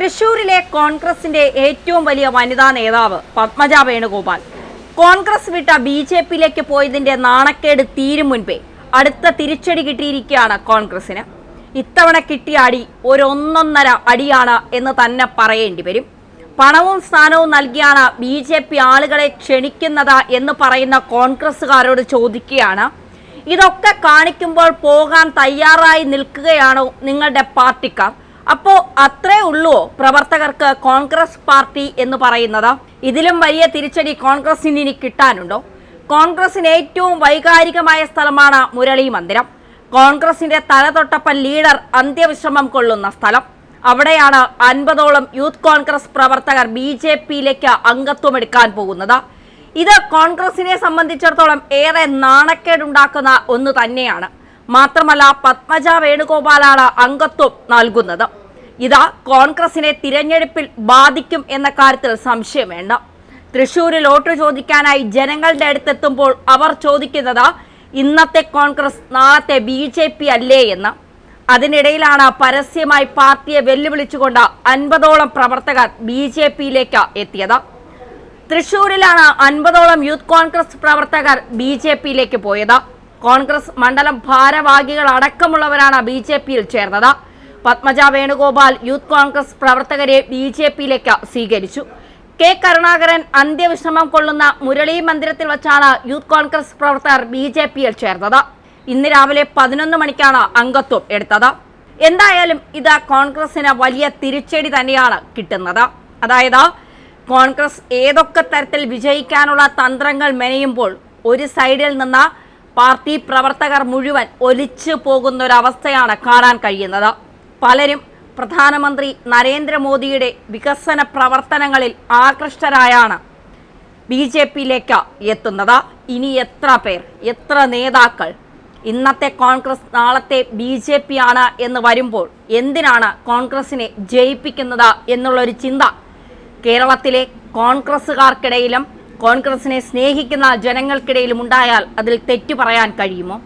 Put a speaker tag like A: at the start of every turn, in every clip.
A: തൃശൂരിലെ കോൺഗ്രസിന്റെ ഏറ്റവും വലിയ വനിതാ നേതാവ് പത്മജ വേണുഗോപാൽ. കോൺഗ്രസ് വിട്ട ബി ജെ പിയിലേക്ക് പോയതിന്റെ നാണക്കേട് തീരും മുൻപേ അടുത്ത തിരിച്ചടി കിട്ടിയിരിക്കുകയാണ് കോൺഗ്രസിന്. ഇത്തവണ കിട്ടിയ അടി ഒരൊന്നൊന്നര അടിയാണ് എന്ന് തന്നെ പറയേണ്ടി വരും. പണവും സ്ഥാനവും നൽകിയാണ് ബി ജെ പി ആളുകളെ ക്ഷണിക്കുന്നത് എന്ന് പറയുന്ന കോൺഗ്രസ്സുകാരോട് ചോദിക്കുകയാണ്. ഇതൊക്കെ കാണിക്കുമ്പോൾ പോകാൻ തയ്യാറായി നിൽക്കുകയാണോ നിങ്ങളുടെ പാർട്ടിക്കാർ? അപ്പോ അത്രേ ഉള്ളൂ പ്രവർത്തകർക്ക് കോൺഗ്രസ് പാർട്ടി എന്ന് പറയുന്നത്. ഇതിലും വലിയ തിരിച്ചടി കോൺഗ്രസിന് ഇനി കിട്ടാനുണ്ടോ? കോൺഗ്രസിന് ഏറ്റവും വൈകാരികമായ സ്ഥലമാണ് മുരളി മന്ദിരം. കോൺഗ്രസിന്റെ തലതൊട്ടപ്പൻ ലീഡർ അന്ത്യവിശ്രമം കൊള്ളുന്ന സ്ഥലം. അവിടെയാണ് അൻപതോളം യൂത്ത് കോൺഗ്രസ് പ്രവർത്തകർ ബി ജെ പിയിലേക്ക് അംഗത്വമെടുക്കാൻ പോകുന്നത്. ഇത് കോൺഗ്രസിനെ സംബന്ധിച്ചിടത്തോളം ഏറെ നാണക്കേടുണ്ടാക്കുന്ന ഒന്ന് തന്നെയാണ്. മാത്രമല്ല പത്മജ വേണുഗോപാലാണ് അംഗത്വം നൽകുന്നത്. ഇത് കോൺഗ്രസിനെ തിരഞ്ഞെടുപ്പിൽ ബാധിക്കും എന്ന കാര്യത്തിൽ സംശയം വേണ്ട. തൃശൂരിൽ വോട്ട് ചോദിക്കാനായി ജനങ്ങളുടെ അടുത്തെത്തുമ്പോൾ അവർ ചോദിക്കുന്നത് ഇന്നത്തെ കോൺഗ്രസ് നാളത്തെ ബി ജെ പി അല്ലേ എന്ന്. അതിനിടയിലാണ് പരസ്യമായി പാർട്ടിയെ വെല്ലുവിളിച്ചുകൊണ്ട് അൻപതോളം പ്രവർത്തകർ ബി ജെ പിയിലേക്ക് എത്തിയത്. തൃശൂരിലാണ് അൻപതോളം യൂത്ത് കോൺഗ്രസ് പ്രവർത്തകർ ബി ജെ പിയിലേക്ക് പോയത്. കോൺഗ്രസ് മണ്ഡലം ഭാരവാഹികൾ അടക്കമുള്ളവരാണ് ബി ജെ പിയിൽ ചേർന്നത്. പത്മജ വേണുഗോപാൽ യൂത്ത് കോൺഗ്രസ് പ്രവർത്തകരെ ബി ജെ പിയിലേക്ക് സ്വീകരിച്ചു. കെ കരുണാകരൻ അന്ത്യവിശ്രമം കൊള്ളുന്ന മുരളി മന്ദിരത്തിൽ വച്ചാണ് യൂത്ത് കോൺഗ്രസ് പ്രവർത്തകർ ബി ജെ പിയിൽ ചേർന്നത്. ഇന്ന് രാവിലെ പതിനൊന്ന് മണിക്കാണ് അംഗത്വം എടുത്തത്. എന്തായാലും ഇത് കോൺഗ്രസിന് വലിയ തിരിച്ചടി തന്നെയാണ് കിട്ടുന്നത്. അതായത് കോൺഗ്രസ് ഏതൊക്കെ തരത്തിൽ വിജയിക്കാനുള്ള തന്ത്രങ്ങൾ മെനയുമ്പോൾ ഒരു സൈഡിൽ നിന്ന് പാർട്ടി പ്രവർത്തകർ മുഴുവൻ ഒലിച്ചു പോകുന്ന ഒരവസ്ഥയാണ് കാണാൻ കഴിയുന്നത്. പലരും പ്രധാനമന്ത്രി നരേന്ദ്രമോദിയുടെ വികസന പ്രവർത്തനങ്ങളിൽ ആകൃഷ്ടരായാണ്. ബി ജെ പിയിലേക്ക് എത്തുന്നത്. ഇനി എത്ര പേർ എത്ര നേതാക്കൾ? ഇന്നത്തെ കോൺഗ്രസ് നാളത്തെ ബി ജെ പി ആണ് എന്ന് വരുമ്പോൾ എന്തിനാണ് കോൺഗ്രസിനെ ജയിപ്പിക്കുന്നത് എന്നുള്ളൊരു ചിന്ത കേരളത്തിലെ കോൺഗ്രസ്സുകാർക്കിടയിലും കോൺഗ്രസിനെ സ്നേഹിക്കുന്ന ജനങ്ങൾക്കിടയിലും ഉണ്ടായാൽ അതിൽ തെറ്റു പറയാൻ കഴിയുമോ?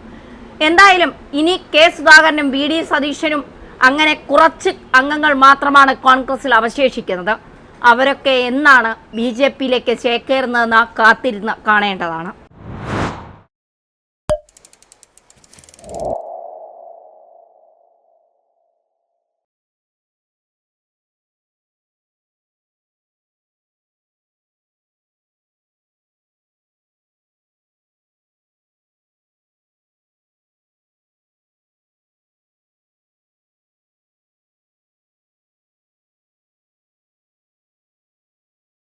A: എന്തായാലും ഇനി കെ സുധാകരനും വി ഡി സതീശനും അങ്ങനെ കുറച്ച് അംഗങ്ങൾ മാത്രമാണ് കോൺഗ്രസിൽ അവശേഷിക്കുന്നത്. അവരൊക്കെ എന്നാണ് ബി ജെ പിയിലേക്ക് ചേക്കേറുന്നതെന്ന് കാത്തിരുന്ന് കാണേണ്ടതാണ്.